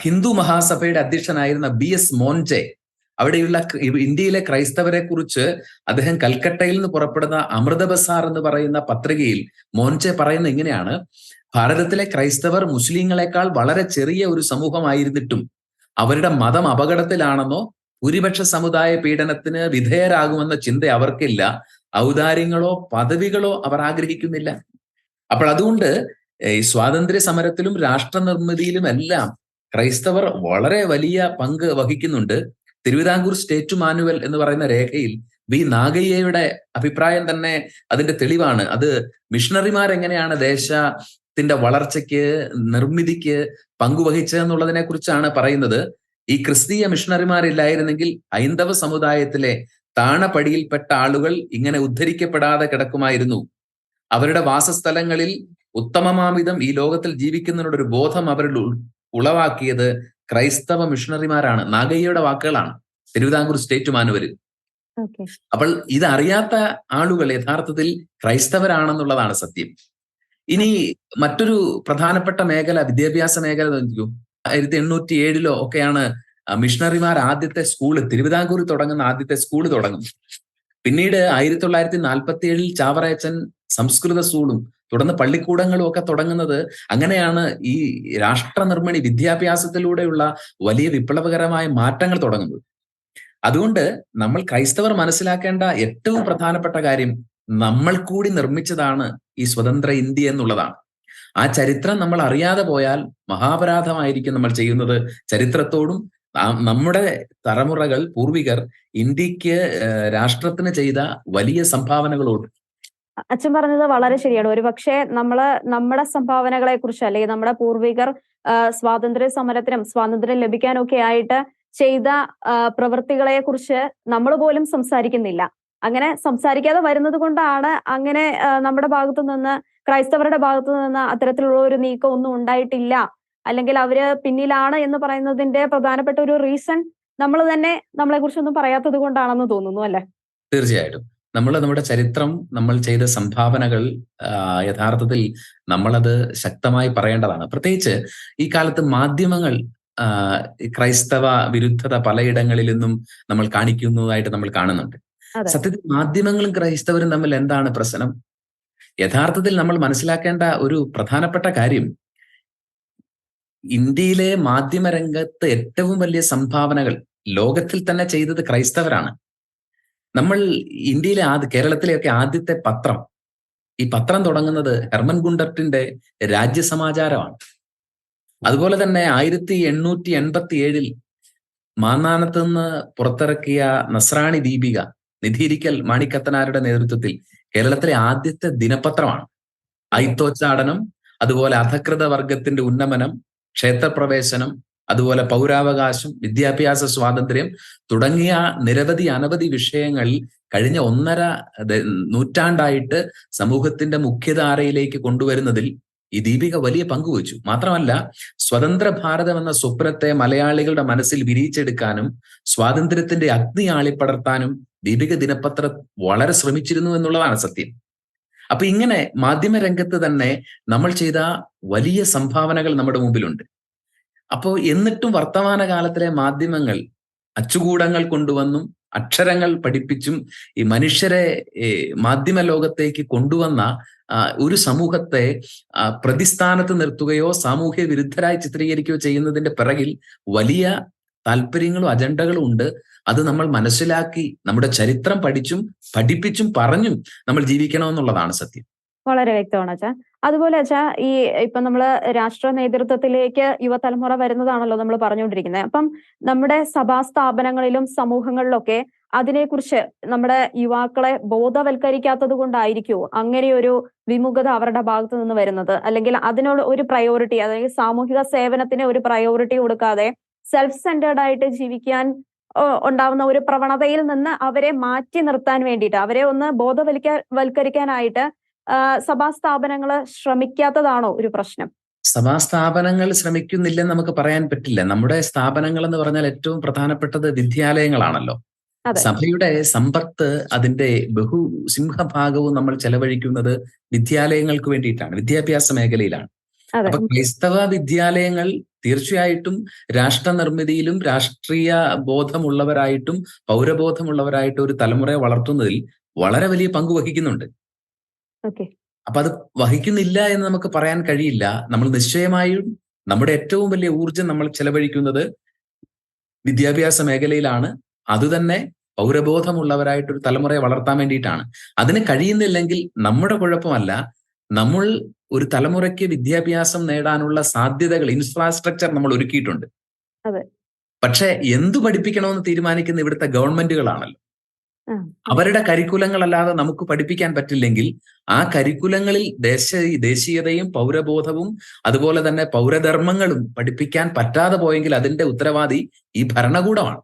ഹിന്ദു മഹാസഭയുടെ അധ്യക്ഷനായിരുന്ന ബി എസ് മോൻജെ അവിടെയുള്ള ഇന്ത്യയിലെ ക്രൈസ്തവരെ കുറിച്ച് അദ്ദേഹം കൽക്കട്ടയിൽ നിന്ന് പുറപ്പെടുന്ന അമൃത ബസാർ എന്ന് പറയുന്ന പത്രികയിൽ മോൻചെ പറയുന്ന ഇങ്ങനെയാണ്. ഭാരതത്തിലെ ക്രൈസ്തവർ മുസ്ലിങ്ങളെക്കാൾ വളരെ ചെറിയ ഒരു സമൂഹമായിരുന്നിട്ടും അവരുടെ മതം അപകടത്തിലാണെന്നോ ഭൂരിപക്ഷ സമുദായ പീഡനത്തിന് വിധേയരാകുമെന്ന ചിന്ത അവർക്കില്ല. ഔദാര്യങ്ങളോ പദവികളോ അവർ ആഗ്രഹിക്കുന്നില്ല. അപ്പോൾ അതുകൊണ്ട് ഈ സ്വാതന്ത്ര്യ സമരത്തിലും രാഷ്ട്ര നിർമ്മിതിയിലും എല്ലാം ക്രൈസ്തവർ വളരെ വലിയ പങ്ക് വഹിക്കുന്നുണ്ട്. തിരുവിതാംകൂർ സ്റ്റേറ്റ് മാനുവൽ എന്ന് പറയുന്ന രേഖയിൽ വി നാഗയ്യയുടെ അഭിപ്രായം തന്നെ അതിന്റെ തെളിവാണ്. അത് മിഷണറിമാർ എങ്ങനെയാണ് ദേശത്തിന്റെ വളർച്ചയ്ക്ക് നിർമ്മിതിക്ക് പങ്കുവഹിച്ചതെന്നുള്ളതിനെ കുറിച്ചാണ് പറയുന്നത്. ഈ ക്രിസ്തീയ മിഷണറിമാരില്ലായിരുന്നെങ്കിൽ ഹൈന്ദവ സമുദായത്തിലെ താണപടിയിൽപ്പെട്ട ആളുകൾ ഇങ്ങനെ ഉദ്ധരിക്കപ്പെടാതെ കിടക്കുമായിരുന്നു. അവരുടെ വാസസ്ഥലങ്ങളിൽ ഉത്തമമാമിതം ഈ ലോകത്തിൽ ജീവിക്കുന്നതിനോടൊരു ബോധം അവരിൽ ഉളവാക്കിയത് ക്രൈസ്തവ മിഷണറിമാരാണ്. നാഗയ്യയുടെ വാക്കുകളാണ്. തിരുവിതാംകൂർ സ്റ്റേറ്റ് മാനുവലിൽ അപ്പോൾ ഇതറിയാത്ത ആളുകൾ യഥാർത്ഥത്തിൽ ക്രൈസ്തവരാണെന്നുള്ളതാണ് സത്യം. ഇനി മറ്റൊരു പ്രധാനപ്പെട്ട മേഖല വിദ്യാഭ്യാസ മേഖല നോക്കൂ ആയിരത്തി എണ്ണൂറ്റി ഏഴിലോ ഒക്കെയാണ് മിഷണറിമാർ ആദ്യത്തെ സ്കൂൾ തിരുവിതാംകൂറിൽ തുടങ്ങുന്ന ആദ്യത്തെ സ്കൂൾ തുടങ്ങും. പിന്നീട് ആയിരത്തി തൊള്ളായിരത്തി നാൽപ്പത്തി ഏഴിൽ ചാവറയച്ചൻ സംസ്കൃത സ്കൂളും തുടർന്ന് പള്ളിക്കൂടങ്ങളും ഒക്കെ തുടങ്ങുന്നത് അങ്ങനെയാണ് ഈ രാഷ്ട്ര നിർമ്മിണി വിദ്യാഭ്യാസത്തിലൂടെയുള്ള വലിയ വിപ്ലവകരമായ മാറ്റങ്ങൾ തുടങ്ങുന്നത്. അതുകൊണ്ട് നമ്മൾ ക്രൈസ്തവർ മനസ്സിലാക്കേണ്ട ഏറ്റവും പ്രധാനപ്പെട്ട കാര്യം നമ്മൾ കൂടി നിർമ്മിച്ചതാണ് ഈ സ്വതന്ത്ര ഇന്ത്യ എന്നുള്ളതാണ്. ആ ചരിത്രം നമ്മൾ അറിയാതെ പോയാൽ മഹാപരാധമായിരിക്കും നമ്മൾ ചെയ്യുന്നത്. ചരിത്രത്തോടും നമ്മുടെ തലമുറകൾ പൂർവികർ ഇന്ത്യയ്ക്ക് രാഷ്ട്രത്തിന് ചെയ്ത വലിയ സംഭാവനകളോട്. അച്ഛൻ പറഞ്ഞത് വളരെ ശരിയാണ്. ഒരു പക്ഷേ നമ്മൾ നമ്മുടെ സംഭാവനകളെ കുറിച്ച് അല്ലെങ്കിൽ നമ്മുടെ പൂർവികർ സ്വാതന്ത്ര്യ സമരത്തിനും സ്വാതന്ത്ര്യം ലഭിക്കാനൊക്കെ ആയിട്ട് ചെയ്ത പ്രവൃത്തികളെ കുറിച്ച് നമ്മൾ പോലും സംസാരിക്കുന്നില്ല. അങ്ങനെ സംസാരിക്കാതെ വരുന്നത് കൊണ്ടാണ് അങ്ങനെ നമ്മുടെ ഭാഗത്തു നിന്ന് ക്രൈസ്തവരുടെ ഭാഗത്തു നിന്ന് അത്തരത്തിലുള്ള ഒരു നീക്കം ഒന്നും ഉണ്ടായിട്ടില്ല. അല്ലെങ്കിൽ അവർ പിന്നിലാണ് എന്ന് പറയുന്നതിന്റെ പ്രധാനപ്പെട്ട ഒരു റീസൺ നമ്മൾ തന്നെ നമ്മളെ കുറിച്ചൊന്നും പറയാത്തത് കൊണ്ടാണെന്ന് തോന്നുന്നു അല്ലെ? തീർച്ചയായിട്ടും. നമ്മൾ നമ്മുടെ ചരിത്രം നമ്മൾ ചെയ്ത സംഭാവനകൾ യഥാർത്ഥത്തിൽ നമ്മളത് ശക്തമായി പറയേണ്ടതാണ്. പ്രത്യേകിച്ച് ഈ കാലത്ത് മാധ്യമങ്ങൾ ക്രൈസ്തവ വിരുദ്ധത പലയിടങ്ങളിൽ നിന്നും നമ്മൾ കാണിക്കുന്നതായിട്ട് നമ്മൾ കാണുന്നുണ്ട്. സത്യത്തിൽ മാധ്യമങ്ങളും ക്രൈസ്തവരും തമ്മിൽ എന്താണ് പ്രശ്നം? യഥാർത്ഥത്തിൽ നമ്മൾ മനസ്സിലാക്കേണ്ട ഒരു പ്രധാനപ്പെട്ട കാര്യം ഇന്ത്യയിലെ മാധ്യമരംഗത്ത് ഏറ്റവും വലിയ സംഭാവനകൾ ലോകത്തിൽ തന്നെ ചെയ്തത് ക്രൈസ്തവരാണ്. നമ്മൾ ഇന്ത്യയിലെ ആദ്യ കേരളത്തിലെയൊക്കെ ആദ്യത്തെ പത്രം. ഈ പത്രം തുടങ്ങുന്നത് ഹെർമൻ ഗുണ്ടർട്ടിന്റെ രാജ്യസമാചാരമാണ്. അതുപോലെ തന്നെ ആയിരത്തി എണ്ണൂറ്റി എൺപത്തി ഏഴിൽ മാന്നാനത്ത് നിന്ന് പുറത്തിറക്കിയ നസ്രാണി ദീപിക നിധിരിക്കൽ മാണിക്കത്തനാരുടെ നേതൃത്വത്തിൽ കേരളത്തിലെ ആദ്യത്തെ ദിനപത്രമാണ്. ഐത്തോച്ചാടനം അതുപോലെ അധകൃത വർഗത്തിന്റെ ഉന്നമനം ക്ഷേത്രപ്രവേശനം അതുപോലെ പൗരാവകാശം വിദ്യാഭ്യാസ സ്വാതന്ത്ര്യം തുടങ്ങിയ നിരവധി അനവധി വിഷയങ്ങളിൽ കഴിഞ്ഞ ഒന്നര നൂറ്റാണ്ടായിട്ട് സമൂഹത്തിന്റെ മുഖ്യധാരയിലേക്ക് കൊണ്ടുവരുന്നതിൽ ഈ ദീപിക വലിയ പങ്കുവച്ചു മാത്രമല്ല സ്വതന്ത്ര ഭാരതം എന്ന സ്വപ്നത്തെ മലയാളികളുടെ മനസ്സിൽ വിരിയിച്ചെടുക്കാനും സ്വാതന്ത്ര്യത്തിന്റെ അഗ്നി ആളിപ്പടർത്താനും ദീപിക ദിനപത്രം വളരെ ശ്രമിച്ചിരുന്നു എന്നുള്ളതാണ് സത്യം. അപ്പൊ ഇങ്ങനെ മാധ്യമരംഗത്ത് തന്നെ നമ്മൾ ചെയ്ത വലിയ സംഭാവനകൾ നമ്മുടെ മുമ്പിലുണ്ട്. അപ്പോ എന്നിട്ടും വർത്തമാന കാലത്തിലെ മാധ്യമങ്ങൾ അച്ചുകൂടങ്ങൾ കൊണ്ടുവന്നും അക്ഷരങ്ങൾ പഠിപ്പിച്ചും ഈ മനുഷ്യരെ മാധ്യമ ലോകത്തേക്ക് കൊണ്ടുവന്ന ഒരു സമൂഹത്തെ പ്രതിസ്ഥാനത്ത് നിർത്തുകയോ സാമൂഹ്യ വിരുദ്ധരായി ചിത്രീകരിക്കുകയോ ചെയ്യുന്നതിന്റെ പിറകിൽ വലിയ താല്പര്യങ്ങളും അജണ്ടകളും ഉണ്ട്. അത് നമ്മൾ മനസ്സിലാക്കി നമ്മുടെ ചരിത്രം പഠിച്ചും പഠിപ്പിച്ചും പറഞ്ഞും നമ്മൾ ജീവിക്കണമെന്നുള്ളതാണ് സത്യം. വളരെ വ്യക്തമാണ് അച്ഛാ. അതുപോലെ അച്ഛാ ഈ ഇപ്പൊ നമ്മൾ രാഷ്ട്ര നേതൃത്വത്തിലേക്ക് യുവതലമുറ വരുന്നതാണല്ലോ നമ്മൾ പറഞ്ഞുകൊണ്ടിരിക്കുന്നത് അപ്പം നമ്മുടെ സഭാ സ്ഥാപനങ്ങളിലും സമൂഹങ്ങളിലൊക്കെ അതിനെക്കുറിച്ച് നമ്മുടെ യുവാക്കളെ ബോധവൽക്കരിക്കാത്തത് കൊണ്ടായിരിക്കുമോ അങ്ങനെ ഒരു വിമുഖത അവരുടെ ഭാഗത്ത് നിന്ന് വരുന്നത്? അല്ലെങ്കിൽ അതിനോട് ഒരു പ്രയോറിറ്റി അതായത് സാമൂഹിക സേവനത്തിന് ഒരു പ്രയോറിറ്റി കൊടുക്കാതെ സെൽഫ് സെന്റേർഡ് ആയിട്ട് ജീവിക്കാൻ ഉണ്ടാവുന്ന ഒരു പ്രവണതയിൽ നിന്ന് അവരെ മാറ്റി നിർത്താൻ വേണ്ടിയിട്ട് അവരെ ഒന്ന് ബോധവൽക്ക വൽക്കരിക്കാനായിട്ട് സഭാ സ്ഥാപനങ്ങൾ ശ്രമിക്കാത്തതാണോ ഒരു പ്രശ്നം? സഭാ സ്ഥാപനങ്ങൾ ശ്രമിക്കുന്നില്ലെന്ന് നമുക്ക് പറയാൻ പറ്റില്ല. നമ്മുടെ സ്ഥാപനങ്ങൾ എന്ന് പറഞ്ഞാൽ ഏറ്റവും പ്രധാനപ്പെട്ടത് വിദ്യാലയങ്ങളാണല്ലോ. സഭയുടെ സമ്പത്ത് അതിന്റെ ബഹു സിംഹഭാഗവും നമ്മൾ ചെലവഴിക്കുന്നത് വിദ്യാലയങ്ങൾക്ക് വേണ്ടിയിട്ടാണ് വിദ്യാഭ്യാസ മേഖലയിലാണ്. അപ്പൊ ക്രൈസ്തവ വിദ്യാലയങ്ങൾ തീർച്ചയായിട്ടും രാഷ്ട്ര നിർമ്മിതിയിലും രാഷ്ട്രീയ ബോധമുള്ളവരായിട്ടും പൗരബോധമുള്ളവരായിട്ടും ഒരു തലമുറയെ വളർത്തുന്നതിൽ വളരെ വലിയ പങ്ക് വഹിക്കുന്നുണ്ട്. അപ്പൊ അത് വഹിക്കുന്നില്ല എന്ന് നമുക്ക് പറയാൻ കഴിയില്ല. നമ്മൾ നിശ്ചയമായും നമ്മുടെ ഏറ്റവും വലിയ ഊർജം നമ്മൾ ചെലവഴിക്കുന്നത് വിദ്യാഭ്യാസ മേഖലയിലാണ്. അതുതന്നെ പൗരബോധമുള്ളവരായിട്ട് ഒരു തലമുറയെ വളർത്താൻ വേണ്ടിയിട്ടാണ്. അതിന് കഴിയുന്നില്ലെങ്കിൽ നമ്മുടെ കുഴപ്പമല്ല. നമ്മൾ ഒരു തലമുറയ്ക്ക് വിദ്യാഭ്യാസം നേടാനുള്ള സാധ്യതകൾ ഇൻഫ്രാസ്ട്രക്ചർ നമ്മൾ ഒരുക്കിയിട്ടുണ്ട്. പക്ഷെ എന്തു പഠിപ്പിക്കണമെന്ന് തീരുമാനിക്കുന്ന ഇവിടുത്തെ ഗവൺമെന്റുകളാണല്ലോ അവരുടെ കരിക്കുലങ്ങളല്ലാതെ നമുക്ക് പഠിപ്പിക്കാൻ പറ്റില്ലെങ്കിൽ ആ കരിക്കുലങ്ങളിൽ ദേശ ദേശീയതയും പൗരബോധവും അതുപോലെ തന്നെ പൗരധർമ്മങ്ങളും പഠിപ്പിക്കാൻ പറ്റാതെ പോയെങ്കിൽ അതിന്റെ ഉത്തരവാദി ഈ ഭരണകൂടമാണ്.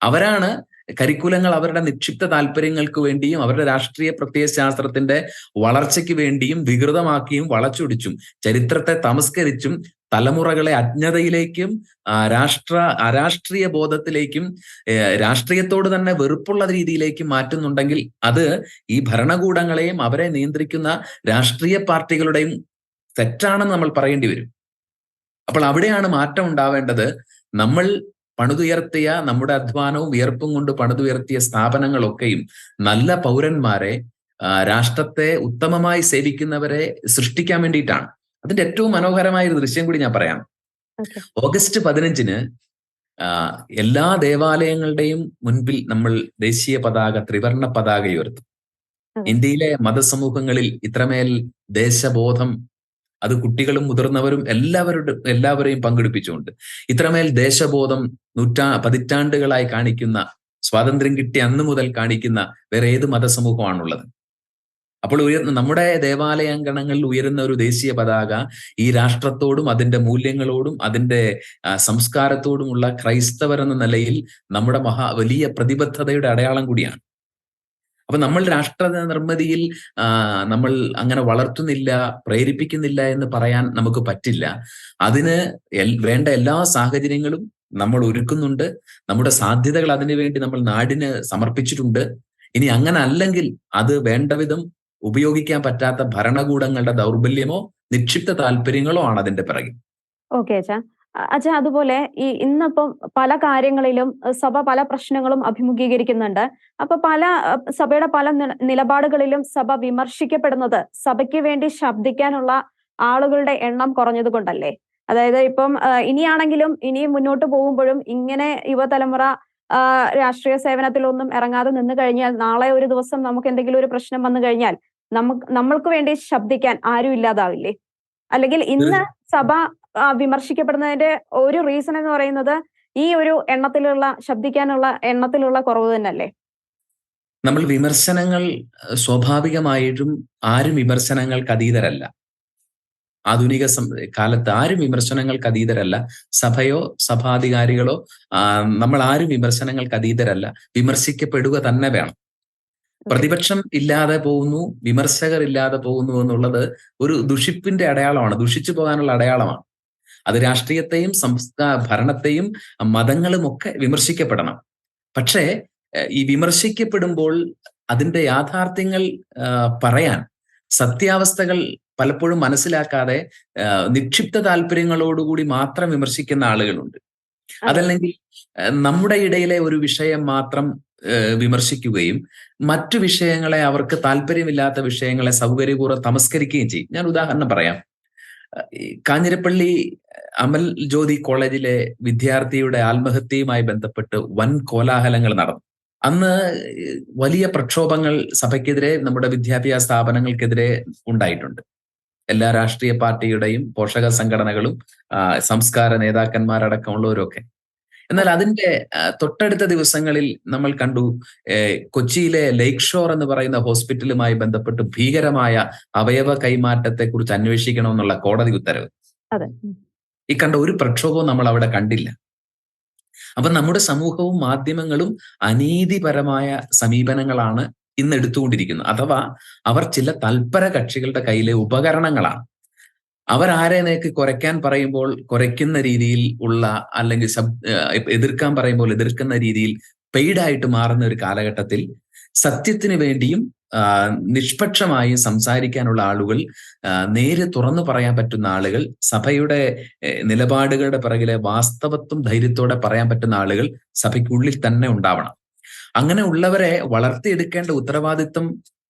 അവരാണ് കരിക്കുലങ്ങൾ അവരുടെ നിക്ഷിപ്ത താല്പര്യങ്ങൾക്ക് വേണ്ടിയും അവരുടെ രാഷ്ട്രീയ പ്രത്യയശാസ്ത്രത്തിന്റെ വളർച്ചയ്ക്ക് വേണ്ടിയും വികൃതമാക്കിയും വളച്ചൊടിച്ചും ചരിത്രത്തെ തമസ്കരിച്ചും തലമുറകളെ അജ്ഞതയിലേക്കും രാഷ്ട്ര അരാഷ്ട്രീയ ബോധത്തിലേക്കും രാഷ്ട്രീയത്തോട് തന്നെ വെറുപ്പുള്ള രീതിയിലേക്കും മാറ്റുന്നുണ്ടെങ്കിൽ അത് ഈ ഭരണകൂടങ്ങളെയും അവരെ നിയന്ത്രിക്കുന്ന രാഷ്ട്രീയ പാർട്ടികളുടെയും തെറ്റാണെന്ന് നമ്മൾ പറയേണ്ടി വരും. അപ്പോൾ അവിടെയാണ് മാറ്റം ഉണ്ടാവേണ്ടത്. നമ്മൾ പണിതുയർത്തിയ നമ്മുടെ അധ്വാനവും വിയർപ്പും കൊണ്ട് പണിതുയർത്തിയ സ്ഥാപനങ്ങളൊക്കെയും നല്ല പൗരന്മാരെ രാഷ്ട്രത്തെ ഉത്തമമായി സേവിക്കുന്നവരെ സൃഷ്ടിക്കാൻ വേണ്ടിയിട്ടാണ്. അതിന്റെ ഏറ്റവും മനോഹരമായ ഒരു ദൃശ്യം കൂടി ഞാൻ പറയാം. ഓഗസ്റ്റ് പതിനഞ്ചിന് എല്ലാ ദേവാലയങ്ങളുടെയും മുൻപിൽ നമ്മൾ ദേശീയ പതാക ത്രിവർണ പതാക ഉയർത്തും. ഇന്ത്യയിലെ മതസമൂഹങ്ങളിൽ ഇത്രമേൽ ദേശബോധം അത് കുട്ടികളും മുതിർന്നവരും എല്ലാവരുടെ എല്ലാവരെയും പങ്കെടുപ്പിച്ചുകൊണ്ട് ഇത്രമേൽ ദേശബോധം നൂറ്റാ പതിറ്റാണ്ടുകളായി കാണിക്കുന്ന സ്വാതന്ത്ര്യം കിട്ടിയ അന്ന് മുതൽ കാണിക്കുന്ന വേറെ ഏത് മതസമൂഹമാണുള്ളത്? അപ്പോൾ ഉയർന്ന നമ്മുടെ ദേവാലയാങ്കണങ്ങളിൽ ഉയരുന്ന ഒരു ദേശീയ പതാക ഈ രാഷ്ട്രത്തോടും അതിന്റെ മൂല്യങ്ങളോടും അതിന്റെ സംസ്കാരത്തോടുമുള്ള ക്രൈസ്തവർ എന്ന നിലയിൽ നമ്മുടെ മഹാ വലിയ പ്രതിബദ്ധതയുടെ അടയാളം കൂടിയാണ്. അപ്പൊ നമ്മൾ രാഷ്ട്ര നിർമ്മിതിയിൽ നമ്മൾ അങ്ങനെ വളർത്തുന്നില്ല പ്രേരിപ്പിക്കുന്നില്ല എന്ന് പറയാൻ നമുക്ക് പറ്റില്ല. അതിന് വേണ്ട എല്ലാ സാഹചര്യങ്ങളും നമ്മൾ ഒരുക്കുന്നുണ്ട്. നമ്മുടെ സാധ്യതകൾ അതിനു വേണ്ടി നമ്മൾ നാടിന് സമർപ്പിച്ചിട്ടുണ്ട്. ഇനി അങ്ങനെ അല്ലെങ്കിൽ അത് വേണ്ടവിധം ഉപയോഗിക്കാൻ പറ്റാത്ത ഭരണകൂടങ്ങളുടെ ദൗർബല്യമോ നിക്ഷിപ്ത താല്പര്യങ്ങളോ ആണ് അതിന്റെ പിറകിൽ. ഓക്കെ അച്ഛാ. അച്ഛാ അതുപോലെ ഈ ഇന്നിപ്പം പല കാര്യങ്ങളിലും സഭ പല പ്രശ്നങ്ങളും അഭിമുഖീകരിക്കുന്നുണ്ട്. അപ്പൊ പല സഭയുടെ പല നില- നിലപാടുകളിലും സഭ വിമർശിക്കപ്പെടുന്നത് സഭയ്ക്ക് വേണ്ടി ശബ്ദിക്കാനുള്ള ആളുകളുടെ എണ്ണം കുറഞ്ഞത് കൊണ്ടല്ലേ അതായത് ഇപ്പം ഇനിയാണെങ്കിലും ഇനി മുന്നോട്ട് പോകുമ്പോഴും ഇങ്ങനെ യുവതലമുറ രാഷ്ട്രീയ സേവനത്തിലൊന്നും ഇറങ്ങാതെ നിന്ന് കഴിഞ്ഞാൽ നാളെ ഒരു ദിവസം നമുക്ക് എന്തെങ്കിലും ഒരു പ്രശ്നം വന്നു കഴിഞ്ഞാൽ നമുക്ക് നമ്മൾക്ക് വേണ്ടി ശബ്ദിക്കാൻ ആരും ഇല്ലാതാവില്ലേ? അല്ലെങ്കിൽ ഇന്ന് സഭ വിമർശിക്കപ്പെടുന്നതിന്റെ ഒരു റീസൺ എന്ന് പറയുന്നത് ഈ ഒരു എണ്ണത്തിലുള്ള ശബ്ദിക്കാനുള്ള എണ്ണത്തിലുള്ള കുറവ് തന്നെയല്ലേ? നമ്മൾ വിമർശനങ്ങൾ സ്വാഭാവികമായിട്ടും ആരും വിമർശനങ്ങൾക്ക് അതീതരല്ല. ആധുനിക കാലത്ത് ആരും വിമർശനങ്ങൾക്ക് അതീതരല്ല. സഭയോ സഭാധികാരികളോ നമ്മൾ ആരും വിമർശനങ്ങൾക്ക് അതീതരല്ല. വിമർശിക്കപ്പെടുക തന്നെ വേണം. പ്രതിപക്ഷം ഇല്ലാതെ പോകുന്നു വിമർശകർ ഇല്ലാതെ പോകുന്നു എന്നുള്ളത് ഒരു ദുഷിപ്പിന്റെ അടയാളമാണ് ദുഷിച്ചു പോകാനുള്ള അടയാളമാണ്. അത് രാഷ്ട്രീയത്തെയും സംസ്ഥാന ഭരണത്തെയും മതങ്ങളും ഒക്കെ വിമർശിക്കപ്പെടണം. പക്ഷേ ഈ വിമർശിക്കപ്പെടുമ്പോൾ അതിന്റെ യാഥാർത്ഥ്യങ്ങൾ പറയാൻ സത്യാവസ്ഥകൾ പലപ്പോഴും മനസ്സിലാക്കാതെ നിക്ഷിപ്ത താല്പര്യങ്ങളോടുകൂടി മാത്രം വിമർശിക്കുന്ന ആളുകളുണ്ട്. അതല്ലെങ്കിൽ നമ്മുടെ ഇടയിലെ ഒരു വിഷയം മാത്രം വിമർശിക്കുകയും മറ്റു വിഷയങ്ങളെ അവർക്ക് താല്പര്യമില്ലാത്ത വിഷയങ്ങളെ സൗകര്യപൂർവം തമസ്കരിക്കുകയും ചെയ്യും. ഞാൻ ഉദാഹരണം പറയാം. കാഞ്ഞിരപ്പള്ളി അമൽ ജ്യോതി കോളേജിലെ വിദ്യാർത്ഥിയുടെ ആത്മഹത്യയുമായി ബന്ധപ്പെട്ട് വൻ കോലാഹലങ്ങൾ നടന്നു. അന്ന് വലിയ പ്രക്ഷോഭങ്ങൾ സഭയ്ക്കെതിരെ നമ്മുടെ വിദ്യാഭ്യാസ സ്ഥാപനങ്ങൾക്കെതിരെ ഉണ്ടായിട്ടുണ്ട്. എല്ലാ രാഷ്ട്രീയ പാർട്ടിയുടെയും പോഷക സംഘടനകളും സംസ്കാര നേതാക്കന്മാരടക്കമുള്ളവരൊക്കെ. എന്നാൽ അതിന്റെ തൊട്ടടുത്ത ദിവസങ്ങളിൽ നമ്മൾ കണ്ടു കൊച്ചിയിലെ ലേക്ക് ഷോർ എന്ന് പറയുന്ന ഹോസ്പിറ്റലുമായി ബന്ധപ്പെട്ട് ഭീകരമായ അവയവ കൈമാറ്റത്തെ കുറിച്ച് അന്വേഷിക്കണമെന്നുള്ള കോടതി ഉത്തരവ്. ഈ കണ്ട ഒരു പ്രക്ഷോഭവും നമ്മൾ അവിടെ കണ്ടില്ല. അപ്പൊ നമ്മുടെ സമൂഹവും മാധ്യമങ്ങളും അനീതിപരമായ സമീപനങ്ങളാണ് ഇന്ന് എടുത്തുകൊണ്ടിരിക്കുന്നത്. അഥവാ അവർ ചില തൽപര കക്ഷികളുടെ കയ്യിലെ ഉപകരണങ്ങളാണ്. അവർ അവരാരേനേക്ക് കുറയ്ക്കാൻ പറയുമ്പോൾ കുറയ്ക്കുന്ന രീതിയിൽ ഉള്ള അല്ലെങ്കിൽ എതിർക്കാൻ പറയുമ്പോൾ എതിർക്കുന്ന രീതിയിൽ പെയ്ഡായിട്ട് മാറുന്ന ഒരു കാലഘട്ടത്തിൽ സത്യത്തിന് വേണ്ടിയും നിഷ്പക്ഷമായി സംസാരിക്കാനുള്ള ആളുകൾ നേരെ തുറന്നു പറയാൻ പറ്റുന്ന ആളുകൾ സഭയുടെ നിലപാടുകളുടെ പിറകിലെ വാസ്തവത്വം ധൈര്യത്തോടെ പറയാൻ പറ്റുന്ന ആളുകൾ സഭയ്ക്കുള്ളിൽ തന്നെ ഉണ്ടാവണം. അങ്ങനെ ഉള്ളവരെ വളർത്തിയെടുക്കേണ്ട ഉത്തരവാദിത്വം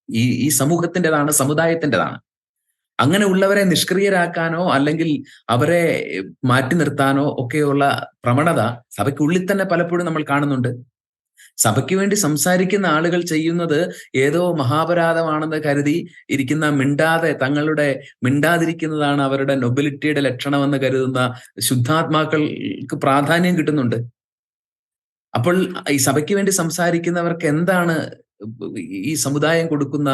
ഈ ഈ സമൂഹത്തിന്റെതാണ് സമുദായത്തിന്റെതാണ്. അങ്ങനെ ഉള്ളവരെ നിഷ്ക്രിയരാക്കാനോ അല്ലെങ്കിൽ അവരെ മാറ്റി നിർത്താനോ ഒക്കെയുള്ള പ്രവണത സഭയ്ക്കുള്ളിൽ തന്നെ പലപ്പോഴും നമ്മൾ കാണുന്നുണ്ട്. സഭയ്ക്ക് വേണ്ടി സംസാരിക്കുന്ന ആളുകൾ ചെയ്യുന്നത് ഏതോ മഹാപരാധമാണെന്ന് കരുതി ഇരിക്കുന്ന മിണ്ടാതെ തങ്ങളുടെ മിണ്ടാതിരിക്കുന്നതാണ് അവരുടെ നൊബിലിറ്റിയുടെ ലക്ഷണമെന്ന് കരുതുന്ന ശുദ്ധാത്മാക്കൾക്ക് പ്രാധാന്യം കിട്ടുന്നുണ്ട്. അപ്പോൾ ഈ സഭയ്ക്ക് വേണ്ടി സംസാരിക്കുന്നവർക്ക് എന്താണ് ഈ സമുദായം കൊടുക്കുന്ന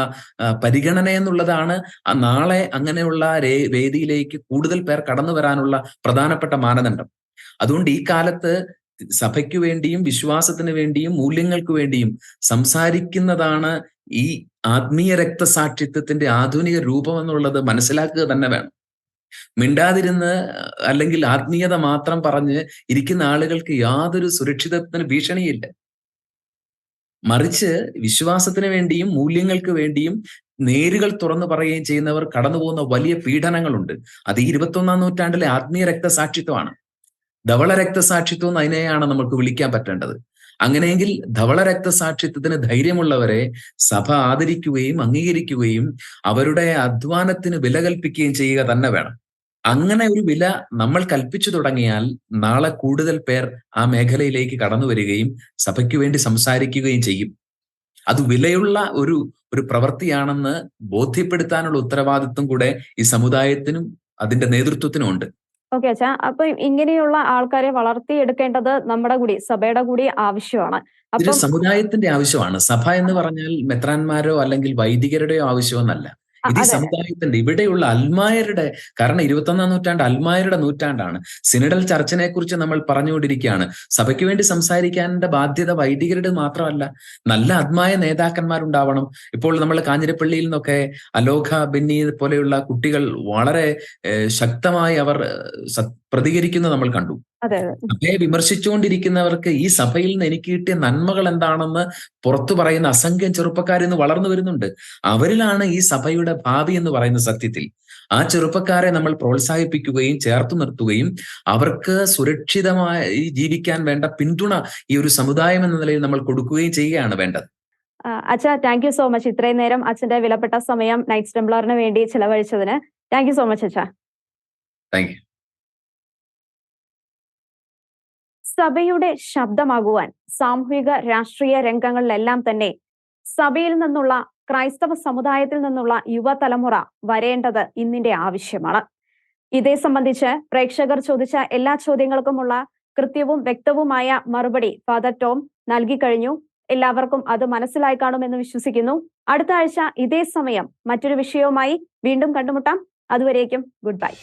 പരിഗണന എന്നുള്ളതാണ് നാളെ അങ്ങനെയുള്ള വേദിയിലേക്ക് കൂടുതൽ പേർ കടന്നു വരാനുള്ള പ്രധാനപ്പെട്ട മാനദണ്ഡം. അതുകൊണ്ട് ഈ കാലത്ത് സഭയ്ക്ക് വേണ്ടിയും വിശ്വാസത്തിന് വേണ്ടിയും മൂല്യങ്ങൾക്ക് വേണ്ടിയും സംസാരിക്കുന്നതാണ് ഈ ആത്മീയ രക്തസാക്ഷിത്വത്തിന്റെ ആധുനിക രൂപം എന്നുള്ളത് മനസ്സിലാക്കുക തന്നെ വേണം. മിണ്ടാതിരുന്ന് അല്ലെങ്കിൽ ആത്മീയത മാത്രം പറഞ്ഞ് ഇരിക്കുന്ന ആളുകൾക്ക് യാതൊരു സുരക്ഷിതത്വത്തിന് ഭീഷണിയില്ല. മറിച്ച് വിശ്വാസത്തിന് വേണ്ടിയും മൂല്യങ്ങൾക്ക് വേണ്ടിയും നേരുകൾ തുറന്നു പറയുകയും ചെയ്യുന്നവർ കടന്നു പോകുന്ന വലിയ പീഡനങ്ങളുണ്ട്. അത് ഈ ഇരുപത്തൊന്നാം നൂറ്റാണ്ടിലെ ആത്മീയ രക്തസാക്ഷിത്വമാണ്. ധവള രക്തസാക്ഷിത്വം എന്ന് അതിനെയാണ് നമുക്ക് വിളിക്കാൻ പറ്റേണ്ടത്. അങ്ങനെയെങ്കിൽ ധവള രക്തസാക്ഷിത്വത്തിന് ധൈര്യമുള്ളവരെ സഭ ആദരിക്കുകയും അംഗീകരിക്കുകയും അവരുടെ അധ്വാനത്തിന് വില കൽപ്പിക്കുകയും ചെയ്യുക തന്നെ വേണം. അങ്ങനെ ഒരു വില നമ്മൾ കൽപ്പിച്ചു തുടങ്ങിയാൽ നാളെ കൂടുതൽ പേർ ആ മേഖലയിലേക്ക് കടന്നു വരികയും സഭയ്ക്ക് വേണ്ടി സംസാരിക്കുകയും ചെയ്യും. അത് വിലയുള്ള ഒരു ഒരു പ്രവൃത്തിയാണെന്ന് ബോധ്യപ്പെടുത്താനുള്ള ഉത്തരവാദിത്വം കൂടെ ഈ സമുദായത്തിനും അതിന്റെ നേതൃത്വത്തിനും ഉണ്ട് ഓക്കെ അച്ഛാ. അപ്പൊ ഇങ്ങനെയുള്ള ആൾക്കാരെ വളർത്തിയെടുക്കേണ്ടത് നമ്മുടെ കൂടി സഭയുടെ കൂടി ആവശ്യമാണ്. സമുദായത്തിന്റെ ആവശ്യമാണ്. സഭ എന്ന് പറഞ്ഞാൽ മെത്രാന്മാരോ അല്ലെങ്കിൽ വൈദികരുടെയോ ആവശ്യമൊന്നല്ല. ഇത് സമുദായത്തിന്റെ ഇവിടെയുള്ള അൽമായരുടെ കാരണം ഇരുപത്തൊന്നാം നൂറ്റാണ്ട് അൽമായരുടെ നൂറ്റാണ്ടാണ്. സിനഡൽ ചർച്ചിനെ കുറിച്ച് നമ്മൾ പറഞ്ഞുകൊണ്ടിരിക്കുകയാണ്. സഭയ്ക്ക് വേണ്ടി സംസാരിക്കാനുള്ള ബാധ്യത വൈദികരുടെ മാത്രമല്ല നല്ല ആത്മായ നേതാക്കന്മാരുണ്ടാവണം. ഇപ്പോൾ നമ്മൾ കാഞ്ഞിരപ്പള്ളിയിൽ നിന്നൊക്കെ അലോഖ ബെന്നി പോലെയുള്ള കുട്ടികൾ വളരെ ശക്തമായി അവർ പ്രതികരിക്കുന്നത് നമ്മൾ കണ്ടു. സഭയെ വിമർശിച്ചുകൊണ്ടിരിക്കുന്നവർക്ക് ഈ സഭയിൽ നിന്ന് എനിക്ക് കിട്ടിയ നന്മകൾ എന്താണെന്ന് പുറത്തു പറയുന്ന അസംഖ്യം ചെറുപ്പക്കാർ ഇന്ന് വളർന്നു വരുന്നുണ്ട്. അവരിലാണ് ഈ സഭയുടെ ഭാവി എന്ന് പറയുന്ന സത്യത്തിൽ. ആ ചെറുപ്പക്കാരെ നമ്മൾ പ്രോത്സാഹിപ്പിക്കുകയും ചേർത്ത് നിർത്തുകയും അവർക്ക് സുരക്ഷിതമായി ജീവിക്കാൻ വേണ്ട പിന്തുണ ഈ ഒരു സമുദായം എന്ന നിലയിൽ നമ്മൾ കൊടുക്കുകയും ചെയ്യുകയാണ് വേണ്ടത്. അച്ഛ അച്ഛാ താങ്ക് യു സോ മച്ച് ഇത്രയും നേരം അച്ഛന്റെ വിലപ്പെട്ട സമയം നൈറ്റ് ടെംപ്ലറിന് വേണ്ടി ചെലവഴിച്ചതിന് താങ്ക് യു സോ മച്ച് അച്ഛാ. താങ്ക് യു സഭയുടെ ശബ്ദമാകുവാൻ സാമൂഹിക രാഷ്ട്രീയ രംഗങ്ങളിലെല്ലാം തന്നെ സഭയിൽ നിന്നുള്ള ക്രൈസ്തവ സമുദായത്തിൽ നിന്നുള്ള യുവതലമുറ വരേണ്ടത് ഇന്നിന്റെ ആവശ്യമാണ്. ഇതേ സംബന്ധിച്ച് പ്രേക്ഷകർ ചോദിച്ച എല്ലാ ചോദ്യങ്ങൾക്കുമുള്ള കൃത്യവും വ്യക്തവുമായ മറുപടി ഫാദർ ടോം നൽകി കഴിഞ്ഞു. എല്ലാവർക്കും അത് മനസ്സിലായി കാണുമെന്ന് വിശ്വസിക്കുന്നു. അടുത്ത ആഴ്ച ഇതേ സമയം മറ്റൊരു വിഷയവുമായി വീണ്ടും കണ്ടുമുട്ടാം. അതുവരേക്കും ഗുഡ് ബൈ.